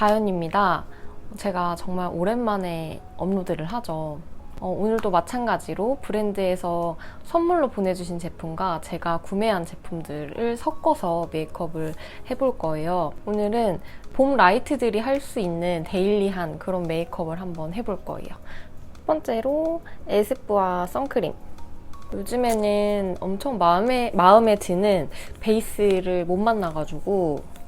가연입니다. 제가 정말 오랜만에 업로드를 하죠. 어, 오늘도 마찬가지로 브랜드에서 선물로 보내주신 제품과 제가 구매한 제품들을 섞어서 메이크업을 해볼 거예요. 오늘은 봄 라이트들이 할 수 있는 데일리한 그런 메이크업을 한번 해볼 거예요. 첫 번째로 에스쁘아 선크림. 요즘에는 엄청 마음에, 마음에 드는 베이스를 못 만나가지고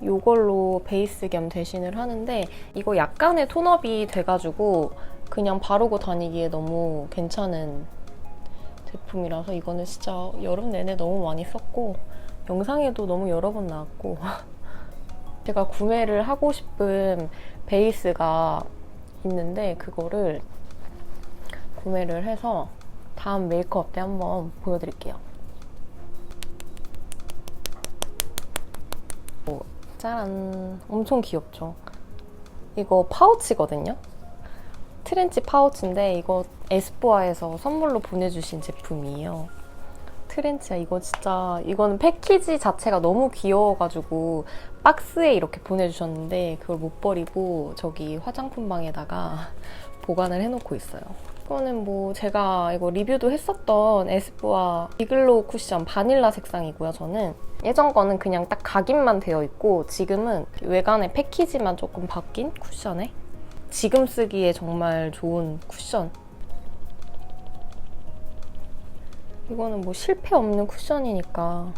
이걸로 베이스 겸 대신을 하는데 이거 약간의 톤업이 돼가지고 그냥 바르고 다니기에 너무 괜찮은 제품이라서 이거는 진짜 여름 내내 너무 많이 썼고 영상에도 너무 여러 번 나왔고 제가 구매를 하고 싶은 베이스가 있는데 그거를 구매를 해서 다음 메이크업 때 한번 보여드릴게요. 오, 짜란. 엄청 귀엽죠? 이거 파우치거든요? 트렌치 파우치인데 이거 에스쁘아에서 선물로 보내주신 제품이에요. 트렌치야 이거 진짜 이거는 패키지 자체가 너무 귀여워가지고 박스에 이렇게 보내주셨는데 그걸 못 버리고 저기 화장품 방에다가 보관을 해놓고 있어요. 이거는 뭐 제가 이거 리뷰도 했었던 에스쁘아 비글로우 쿠션 바닐라 색상이고요. 저는 예전 거는 그냥 딱 각인만 되어 있고 지금은 외관의 패키지만 조금 바뀐 쿠션에 지금 쓰기에 정말 좋은 쿠션. 이거는 뭐 실패 없는 쿠션이니까.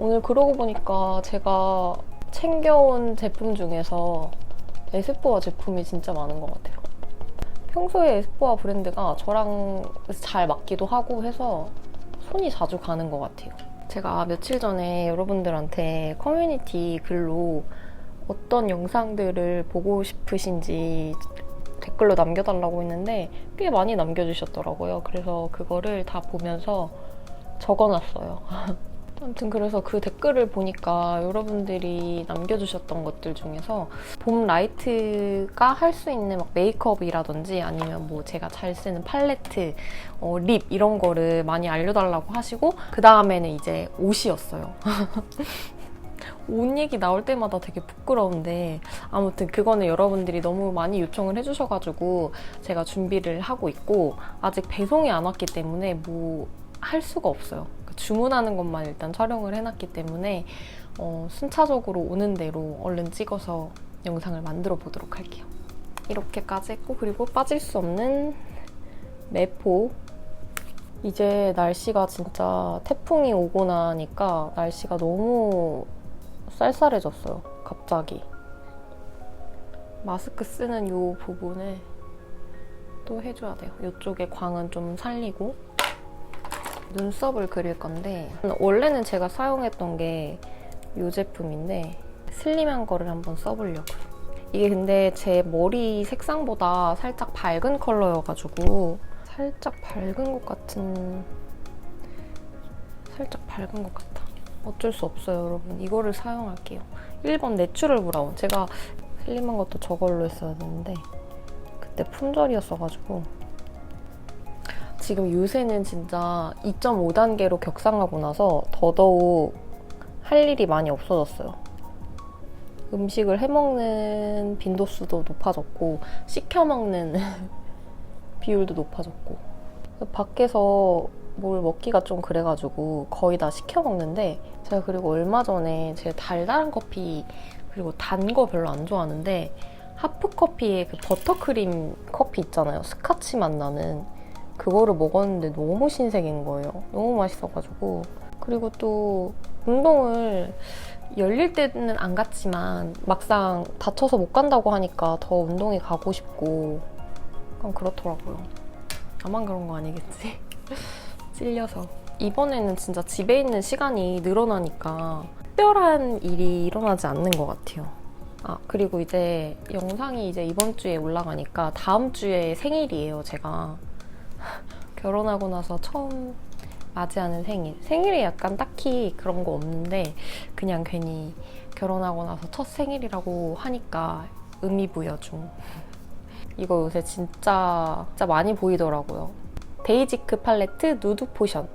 오늘 그러고 보니까 제가 챙겨온 제품 중에서 에스쁘아 제품이 진짜 많은 것 같아요. 평소에 에스쁘아 브랜드가 저랑 잘 맞기도 하고 해서 손이 자주 가는 것 같아요. 제가 며칠 전에 여러분들한테 커뮤니티 글로 어떤 영상들을 보고 싶으신지 댓글로 남겨달라고 했는데 꽤 많이 남겨주셨더라고요. 그래서 그거를 다 보면서 적어놨어요. 아무튼 그래서 그 댓글을 보니까 여러분들이 남겨주셨던 것들 중에서 봄 라이트가 할 수 있는 막 메이크업이라든지 아니면 뭐 제가 잘 쓰는 팔레트, 어, 립 이런 거를 많이 알려달라고 하시고 그 다음에는 이제 옷이었어요. 옷 얘기 나올 때마다 되게 부끄러운데 아무튼 그거는 여러분들이 너무 많이 요청을 해주셔가지고 제가 준비를 하고 있고 아직 배송이 안 왔기 때문에 뭐 할 수가 없어요. 주문하는 것만 일단 촬영을 해놨기 때문에 어, 순차적으로 오는 대로 얼른 찍어서 영상을 만들어 보도록 할게요. 이렇게까지 했고 그리고 빠질 수 없는 매포 이제 날씨가 진짜 태풍이 오고 나니까 날씨가 너무 쌀쌀해졌어요. 갑자기. 마스크 쓰는 이 부분에 또 해줘야 돼요. 이쪽에 광은 좀 살리고 눈썹을 그릴 건데 원래는 제가 사용했던 게 이 제품인데 슬림한 거를 한번 써보려고요. 이게 근데 제 머리 색상보다 살짝 밝은 컬러여가지고 살짝 밝은 것 같은 살짝 밝은 것 같아. 어쩔 수 없어요, 여러분. 이거를 사용할게요. 1번 내추럴 브라운. 제가 슬림한 것도 저걸로 했어야 되는데 그때 품절이었어가지고 지금 요새는 진짜 2.5단계로 격상하고 나서 더더욱 할 일이 많이 없어졌어요. 음식을 해먹는 빈도수도 높아졌고 시켜먹는 비율도 높아졌고. 밖에서 뭘 먹기가 좀 그래가지고 거의 다 시켜 먹는데 제가 그리고 얼마 전에 제 달달한 커피 그리고 단 거 별로 안 좋아하는데 하프 커피에 그 버터크림 커피 있잖아요. 스카치 맛 나는 그거를 먹었는데 너무 신세계인 거예요 너무 맛있어가지고 그리고 또 운동을 열릴 때는 안 갔지만 막상 다쳐서 못 간다고 하니까 더 운동에 가고 싶고 약간 그렇더라고요 나만 그런 거 아니겠지? 찔려서 이번에는 진짜 집에 있는 시간이 늘어나니까 특별한 일이 일어나지 않는 것 같아요. 아 그리고 이제 영상이 이제 이번 주에 올라가니까 다음 주에 생일이에요. 제가 결혼하고 나서 처음 맞이하는 생일. 생일이 약간 딱히 그런 거 없는데 그냥 괜히 결혼하고 나서 첫 생일이라고 하니까 의미 부여 중. 이거 요새 진짜 진짜 많이 보이더라고요. 데이지크 팔레트 누드 포션.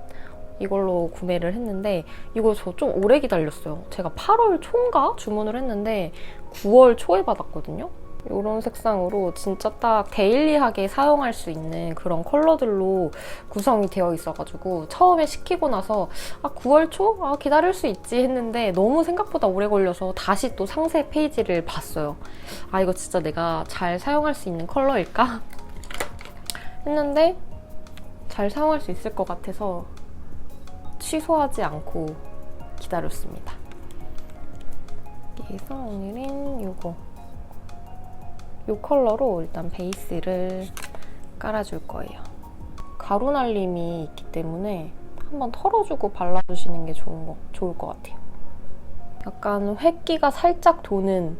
이걸로 구매를 했는데 이거 저 좀 오래 기다렸어요. 제가 8월 초인가 주문을 했는데 9월 초에 받았거든요. 이런 색상으로 진짜 딱 데일리하게 사용할 수 있는 그런 컬러들로 구성이 되어 있어가지고 처음에 시키고 나서 아 9월 초? 아 기다릴 수 있지 했는데 너무 생각보다 오래 걸려서 다시 또 상세 페이지를 봤어요. 아 이거 진짜 내가 잘 사용할 수 있는 컬러일까? 했는데 잘 사용할 수 있을 것 같아서 취소하지 않고 기다렸습니다. 그래서 오늘은 이거 이 컬러로 일단 베이스를 깔아줄 거예요. 가루 날림이 있기 때문에 한번 털어주고 발라주시는 게 좋은 거, 좋을 것 같아요. 약간 획기가 살짝 도는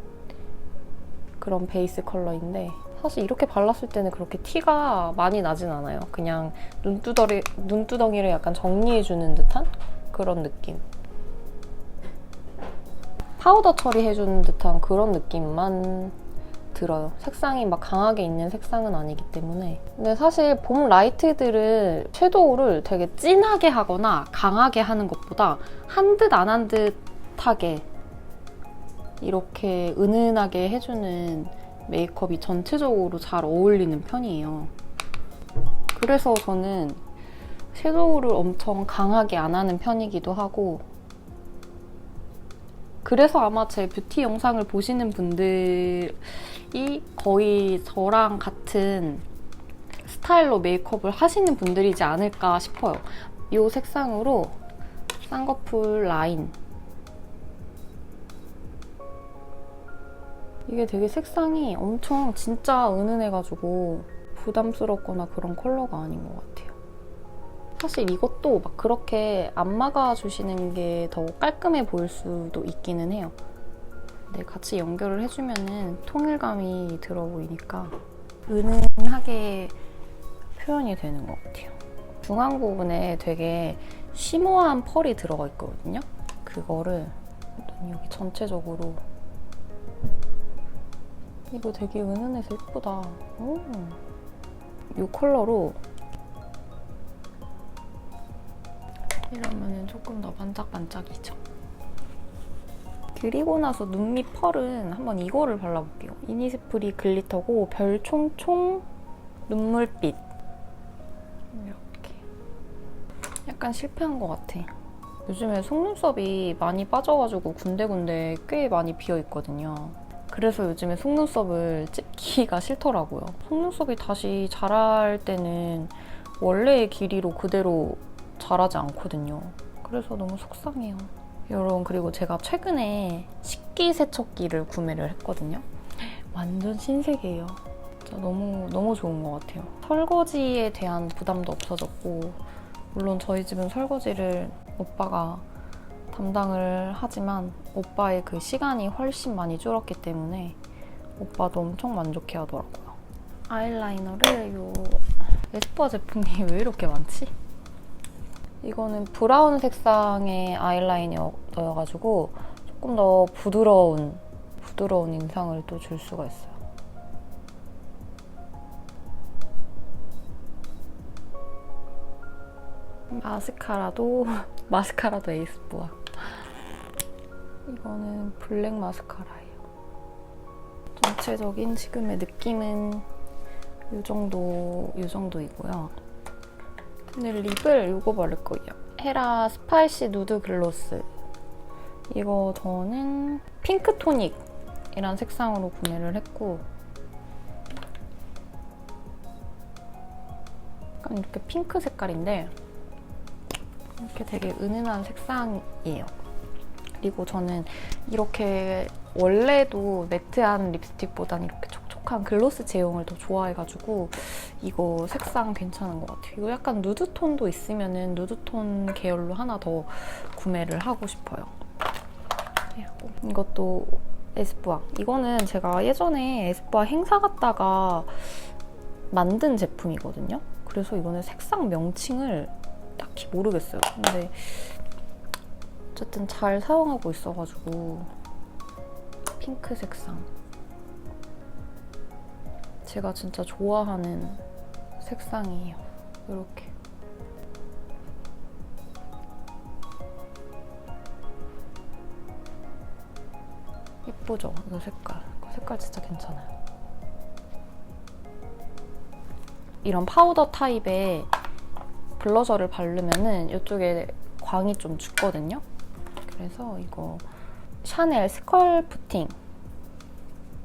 그런 베이스 컬러인데 사실 이렇게 발랐을 때는 그렇게 티가 많이 나진 않아요. 그냥 눈두덩이, 눈두덩이를 약간 정리해주는 듯한 그런 느낌. 파우더 처리해주는 듯한 그런 느낌만 들어요. 색상이 막 강하게 있는 색상은 아니기 때문에. 근데 사실 봄 라이트들은 섀도우를 되게 진하게 하거나 강하게 하는 것보다 한 듯 안 한 듯하게 이렇게 은은하게 해주는 메이크업이 전체적으로 잘 어울리는 편이에요. 그래서 저는 섀도우를 엄청 강하게 안 하는 편이기도 하고 그래서 아마 제 뷰티 영상을 보시는 분들 이 거의 저랑 같은 스타일로 메이크업을 하시는 분들이지 않을까 싶어요. 이 색상으로 쌍꺼풀 라인 이게 되게 색상이 엄청 진짜 은은해가지고 부담스럽거나 그런 컬러가 아닌 것 같아요. 사실 이것도 막 그렇게 안 막아주시는 게 더 깔끔해 보일 수도 있기는 해요. 근데 같이 연결을 해주면은 통일감이 들어 보이니까 은은하게 표현이 되는 것 같아요. 중앙 부분에 되게 쉬머한 펄이 들어가 있거든요. 그거를 여기 전체적으로 이거 되게 은은해서 예쁘다. 오. 이 컬러로 이러면 조금 더 반짝반짝이죠. 그리고 나서 눈 밑 펄은 한번 이거를 발라볼게요. 이니스프리 글리터고 별총총 눈물빛. 이렇게. 약간 실패한 것 같아. 요즘에 속눈썹이 많이 빠져가지고 군데군데 꽤 많이 비어있거든요. 그래서 요즘에 속눈썹을 찝기가 싫더라고요. 속눈썹이 다시 자랄 때는 원래의 길이로 그대로 자라지 않거든요. 그래서 너무 속상해요. 여러분 그리고 제가 최근에 식기 세척기를 구매를 했거든요. 완전 신세계예요. 진짜 너무 너무 좋은 것 같아요. 설거지에 대한 부담도 없어졌고 물론 저희 집은 설거지를 오빠가 담당을 하지만 오빠의 그 시간이 훨씬 많이 줄었기 때문에 오빠도 엄청 만족해 하더라고요. 아이라이너를 요 에스쁘아 제품이 왜 이렇게 많지? 이거는 브라운 색상의 아이라이너여가지고 조금 더 부드러운 부드러운 인상을 또 줄 수가 있어요. 마스카라도 마스카라도 에이스쁘아. 이거는 블랙 마스카라예요. 전체적인 지금의 느낌은 이 정도 이 정도이고요. 오늘 립을 이거 바를 거예요. 헤라 스파이시 누드 글로스. 이거 저는 핑크 토닉이란 색상으로 구매를 했고 약간 이렇게 핑크 색깔인데 이렇게 되게 은은한 색상이에요. 그리고 저는 이렇게 원래도 매트한 립스틱보다는 이렇게 촉촉한 글로스 제형을 더 좋아해가지고 이거 색상 괜찮은 것 같아요. 이거 약간 누드톤도 있으면은 누드톤 계열로 하나 더 구매를 하고 싶어요. 그리고 이것도 에스쁘아. 이거는 제가 예전에 에스쁘아 행사 갔다가 만든 제품이거든요. 그래서 이거는 색상 명칭을 딱히 모르겠어요. 근데 어쨌든 잘 사용하고 있어가지고 핑크 색상. 제가 진짜 좋아하는 색상이에요. 이렇게. 예쁘죠? 이 색깔. 이 색깔 진짜 괜찮아요. 이런 파우더 타입의 블러셔를 바르면은 이쪽에 광이 좀 죽거든요. 그래서 이거 샤넬 스컬프팅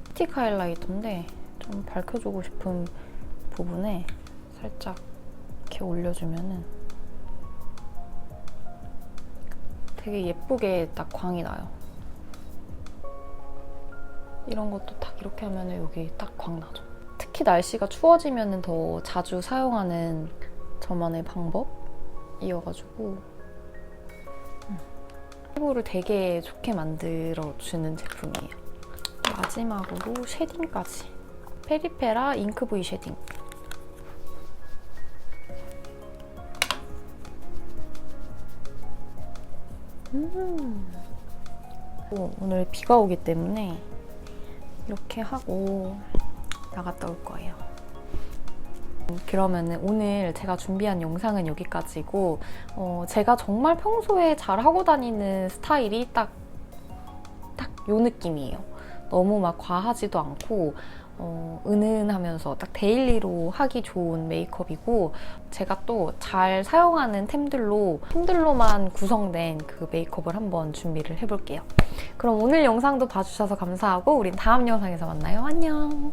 스틱 하이라이터인데 좀 밝혀주고 싶은 부분에 살짝 이렇게 올려주면은 되게 예쁘게 딱 광이 나요. 이런 것도 딱 이렇게 하면 여기 딱 광 나죠. 특히 날씨가 추워지면 더 자주 사용하는 저만의 방법이어가지고 음, 피부를 되게 좋게 만들어 주는 제품이에요. 마지막으로 쉐딩까지. 페리페라 잉크 브이 쉐딩. 음. 오, 오늘 비가 오기 때문에 이렇게 하고 나갔다 올 거예요. 그러면 오늘 제가 준비한 영상은 여기까지고 어, 제가 정말 평소에 잘 하고 다니는 스타일이 딱 딱 요 느낌이에요. 너무 막 과하지도 않고 어, 은은하면서 딱 데일리로 하기 좋은 메이크업이고 제가 또 잘 사용하는 템들로 템들로만 구성된 그 메이크업을 한번 준비를 해볼게요. 그럼 오늘 영상도 봐주셔서 감사하고 우린 다음 영상에서 만나요. 안녕.